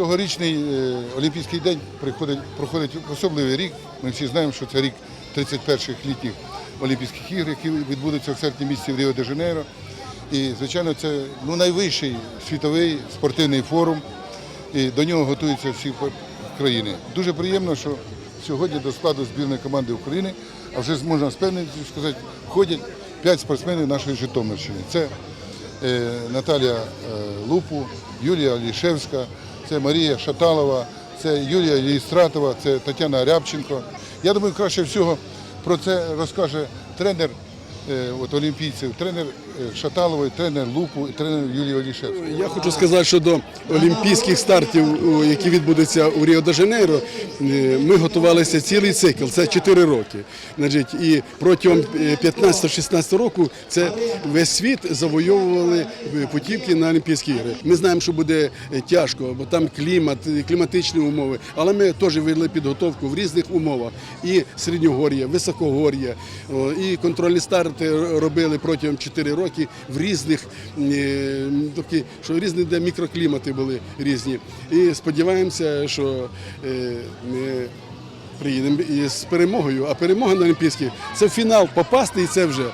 Цьогорічний е, Олімпійський день приходить, проходить особливий рік. Ми всі знаємо, що це рік 31-х літніх Олімпійських ігор, які відбудуться в серпні місяці в Ріо-де-Жанейро. І, звичайно, це ну, найвищий світовий спортивний форум. І до нього готуються всі країни. Дуже приємно, що сьогодні до складу збірної команди України, а вже можна з певністю сказати, входять п'ять спортсменів нашої Житомирщини. Це е, Наталія е, Лупу, Юлія Олішевська, це Марія Шаталова, це Юлія Єстратова, це Тетяна Рябченко. Я думаю, краще всього про це розкаже тренер е, от, олімпійців, тренер е, Шаталової, тренер Лупу і тренер Юлії Олішевської. Я хочу сказати, що до олімпійських стартів, які відбудуться у Ріо-де-Жанейро, е, ми готувалися цілий цикл, це 4 роки. І протягом е, 15-16 року це весь світ завойовували е, путівки на Олімпійські ігри. Ми знаємо, що буде е, тяжко, бо там клімат, е, кліматичні умови, але ми теж вели підготовку в різних умовах. І середньогор'я, високогор'я, і контрольні старти робили протягом 4 роки в різних е, такі, що різні де мікроклімати були різні. І сподіваємося, що е, ми приїдемо з перемогою. А перемога на Олімпійських це фінал попасти, і це вже.